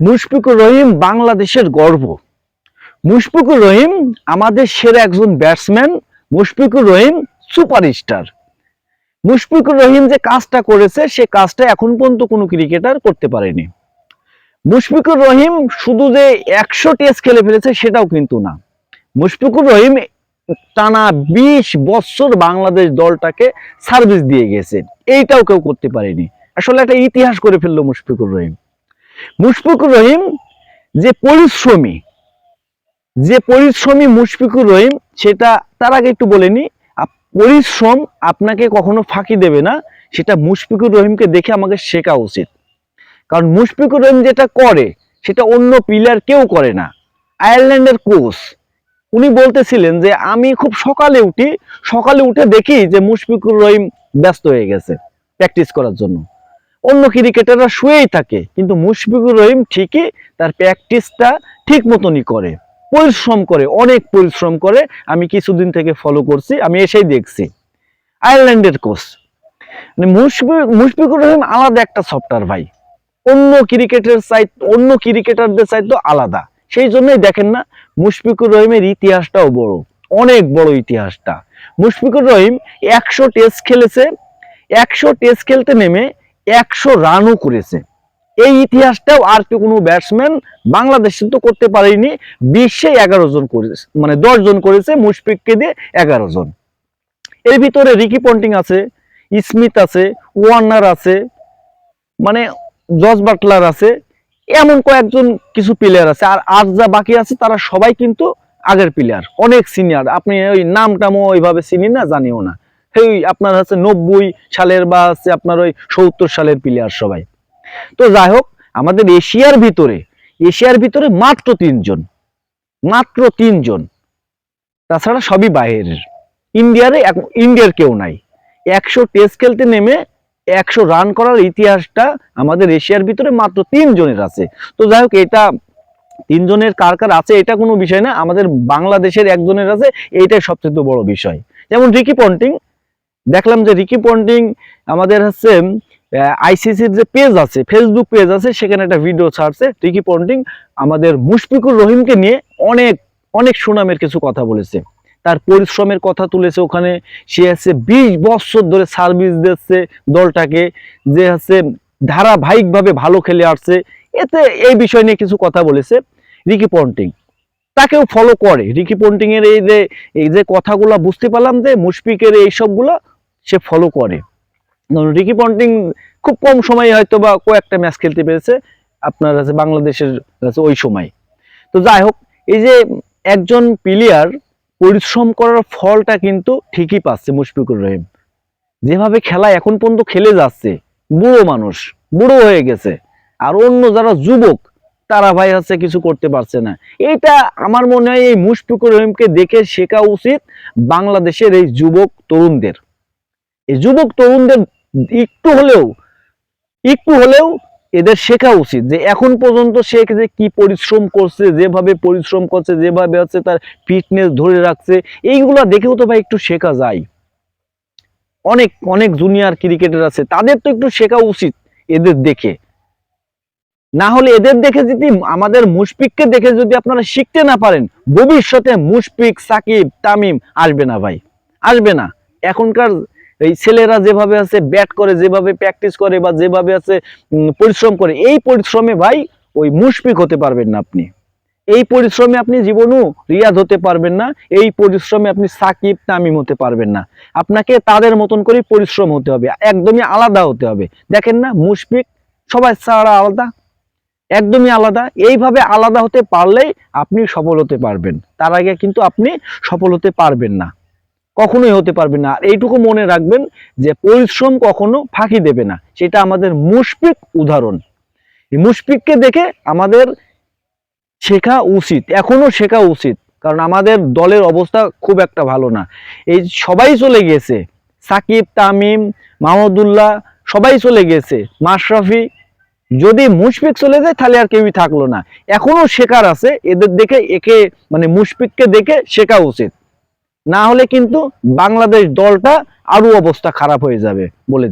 মুশফিকুর রহিম বাংলাদেশের গর্ব। মুশফিকুর রহিম আমাদের সেরা একজন ব্যাটসম্যান মুশফিকুর রহিম সুপারস্টার মুশফিকুর রহিম যে কাজটা করেছে, সে কাজটা এখন পর্যন্ত কোনো ক্রিকেটার করতে পারেনি। মুশফিকুর রহিম শুধু যে একশো টেস্ট খেলে ফেলেছে, সেটাও কিন্তু না। মুশফিকুর রহিম টানা বিশ বছর বাংলাদেশ দলটাকে সার্ভিস দিয়ে গেছে। এইটাও কেউ করতে পারেনি। আসলে একটা ইতিহাস করে ফেলল মুশফিকুর রহিম। মুশফিকুর রহিম যে পরিশ্রমী যে পরিশ্রমী মুশফিকুর রহিম, সেটা তার আগে একটু বলেনি পরিশ্রম আপনাকে কখনো ফাঁকি দেবে না, সেটা মুশফিকুর রহিমকে দেখে আমাকে শেখা উচিত। কারণ মুশফিকুর রহিম যেটা করে, সেটা অন্য প্লেয়ার কেউ করে না। আয়ারল্যান্ডের কোচ, উনি বলতেছিলেন যে, আমি খুব সকালে উঠি, সকালে উঠে দেখি যে মুশফিকুর রহিম ব্যস্ত হয়ে গেছে প্র্যাকটিস করার জন্য। অন্য ক্রিকেটাররা শুয়েই থাকে, কিন্তু মুশফিকুর রহিম ঠিকই তার প্র্যাকটিসটা ঠিক মতনই করে, পরিশ্রম করে, অনেক পরিশ্রম করে, আমি কিছুদিন থেকে ফলো করছি, আমি এসেই দেখছি। আয়ারল্যান্ডের কোচ মানে মুশফিকুর রহিম আলাদা একটা সফটওয়্যার ভাই। অন্য ক্রিকেটের সাইড অন্য ক্রিকেটারদের সাইড তো আলাদা। সেই জন্যই দেখেন না, মুশফিকুর রহিমের ইতিহাসটাও বড়, অনেক বড় ইতিহাসটা। মুশফিকুর রহিম একশো টেস্ট খেলেছে, একশো টেস্ট খেলতে নেমে একশো রানও করেছে। এই ইতিহাসটাও আর কেউ কোনো ব্যাটসম্যান বাংলাদেশে তো করতে পারেনি, বিশ্বে এগারো জন করেছে মানে দশ জন করেছে, মুশফিককে দিয়ে এগারো জন। এর ভিতরে রিকি পন্টিং আছে, স্মিথ আছে, ওয়ার্নার আছে মানে জজ বাটলার আছে, এমন কয়েকজন কিছু প্লেয়ার আছে, আর আর যা বাকি আছে তারা সবাই কিন্তু আগের প্লেয়ার অনেক সিনিয়র আপনি ওই নামটামও ওইভাবে চিনি না, জানিও না। সেই আপনার হচ্ছে নব্বই সালের বা হচ্ছে আপনার ওই সত্তর সালের প্লেয়ার সবাই। তো যাই হোক, আমাদের এশিয়ার ভিতরে এশিয়ার ভিতরে মাত্র তিনজন মাত্র তিনজন। তাছাড়া সবই বাইরের। ইন্ডিয়ারে ইন্ডিয়ার কেউ নাই। একশো টেস্ট খেলতে নেমে একশো রান করার ইতিহাসটা আমাদের এশিয়ার ভিতরে মাত্র তিনজনের আছে। তো যাই হোক, এটা তিনজনের কার কার আছে, এটা কোনো বিষয় না। আমাদের বাংলাদেশের একজনের আছে, এইটাই সবচেয়ে বড় বিষয়। যেমন রিকি পন্টিং দেখলাম যে রিকি পন্টিং আমাদের হচ্ছে আইসিসির যে পেজ আছে ফেসবুক পেজ আছে, সেখানে একটা ভিডিও ছাড়ছে রিকি পন্টিং আমাদের মুশফিকুর রহিমকে নিয়ে অনেক অনেক সুনামের কিছু কথা বলেছে। তার পরিশ্রমের কথা তুলেছে ওখানে, সে হচ্ছে বিশ বছর ধরে সার্ভিস দিচ্ছে দলটাকে, যে হচ্ছে ধারাবাহিকভাবে ভালো খেলে আসছে। এতে এই বিষয় নিয়ে কিছু কথা বলেছে রিকি পন্টিং তাকেও ফলো করে। রিকি পন্টিং এর এই যে এই যে কথাগুলো বুঝতে পারলাম যে মুশফিকের এই সবগুলো সে ফলো করে। রিকি পন্টিং খুব কম সময়ে হয়তো বা কয়েকটা ম্যাচ খেলতে পেরেছে আপনার হচ্ছে বাংলাদেশের হচ্ছে ওই সময়। তো যাই হোক, এই যে একজন প্লেয়ার পরিশ্রম করার ফলটা কিন্তু ঠিকই পাচ্ছে মুশফিকুর রহিম। যেভাবে খেলা এখন পর্যন্ত খেলে যাচ্ছে, বুড়ো মানুষ, বুড়ো হয়ে গেছে। আর অন্য যারা যুবক, তারা ভাই হচ্ছে কিছু করতে পারছে না। এটা আমার মনে হয় এই মুশফিকুর রহিমকে দেখে শেখা উচিত বাংলাদেশের এই যুবক তরুণদের। এই যুবক তরুণদের একটু হলেও একটু হলেও এদের শেখা উচিত যে এখন পর্যন্ত সে যে কি পরিশ্রম করছে, যেভাবে পরিশ্রম করছে, যেভাবে হচ্ছে তার ফিটনেস ধরে রাখছে, এইগুলা দেখেও তো ভাই একটু শেখা যায়। অনেক অনেক জুনিয়র ক্রিকেটার আছে, তাদের তো একটু শেখা উচিত এদের দেখে। না হলে এদের দেখে যদি আমাদের মুশফিককে দেখে যদি আপনারা শিখতে না পারেন, ভবিষ্যতে মুশফিক, সাকিব, তামিম আসবে না ভাই, আসবে না। এখনকার এই ছেলেরা যেভাবে আছে, ব্যাট করে, যেভাবে প্র্যাকটিস করে বা যেভাবে আছে পরিশ্রম করে, এই পরিশ্রমে ভাই ওই মুশফিক হতে পারবেন না আপনি। এই পরিশ্রমে আপনি জীবনও রিয়াদ হতে পারবেন না, এই পরিশ্রমে আপনি সাকিব, তামিম হতে পারবেন না। আপনাকে তাদের মতন করে পরিশ্রম হতে হবে, একদমই আলাদা হতে হবে। দেখেন না, মুশফিক সবাই ছাড়া আলাদা, একদমই আলাদা। এইভাবে আলাদা হতে পারলেই আপনি সফল হতে পারবেন। তার আগে কিন্তু আপনি সফল হতে পারবেন না। কখনোই হতে পারবে না। আর এইটুকু মনে রাখবেন যে পরিশ্রম কখনো ফাঁকি দেবে না। সেটা আমাদের মুশফিক উদাহরণ। এই মুশফিককে দেখে আমাদের শেখা উচিত, এখনও শেখা উচিত। কারণ আমাদের দলের অবস্থা খুব একটা ভালো না। এই সবাই চলে গেছে। সাকিব, তামিম মাহমুদুল্লাহ সবাই চলে গেছে। মাশরাফি, যদি মুশফিক চলে যায় তাহলে আর কেউই থাকল না। এখনও শেখার আছে। এদের দেখে একে মানে মুশফিককে দেখে শেখা উচিত। না হলে কিন্তু বাংলাদেশ দলটা আরও অবস্থা খারাপ হয়ে যাবে বলে